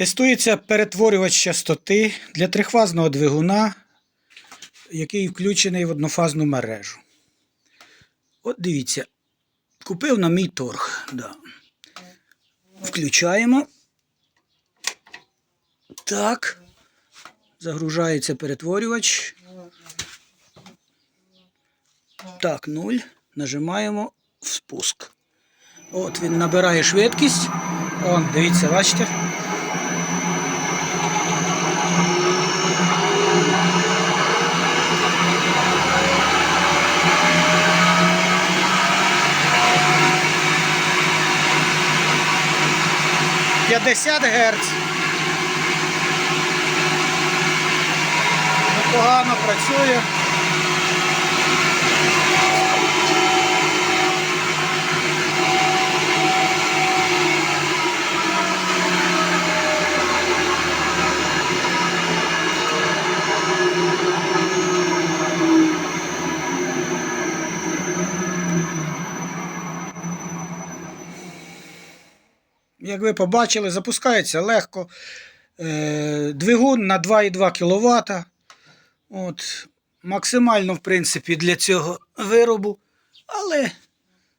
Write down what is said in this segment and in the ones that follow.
Тестується перетворювач частоти для трихфазного двигуна, який включений в однофазну мережу. От дивіться, купив на мій торг. Да. Включаємо. Так. Загружається перетворювач. Так, 0. Нажимаємо в спуск. От він набирає швидкість. О, дивіться, бачите. П'ятдесят Гц. Непогано працює. Як ви побачили, запускається легко. Е, Двигун на 2,2 кВт. От, максимально, в принципі, для цього виробу. Але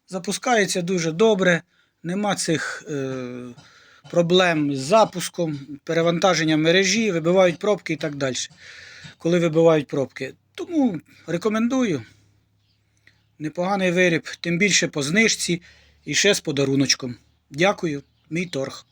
запускається дуже добре. Нема цих е, проблем з запуском, перевантаженням мережі, вибивають пробки і так далі. Коли вибивають пробки. Тому рекомендую. Непоганий виріб, тим більше по знижці і ще з подаруночком. Дякую, мій торг.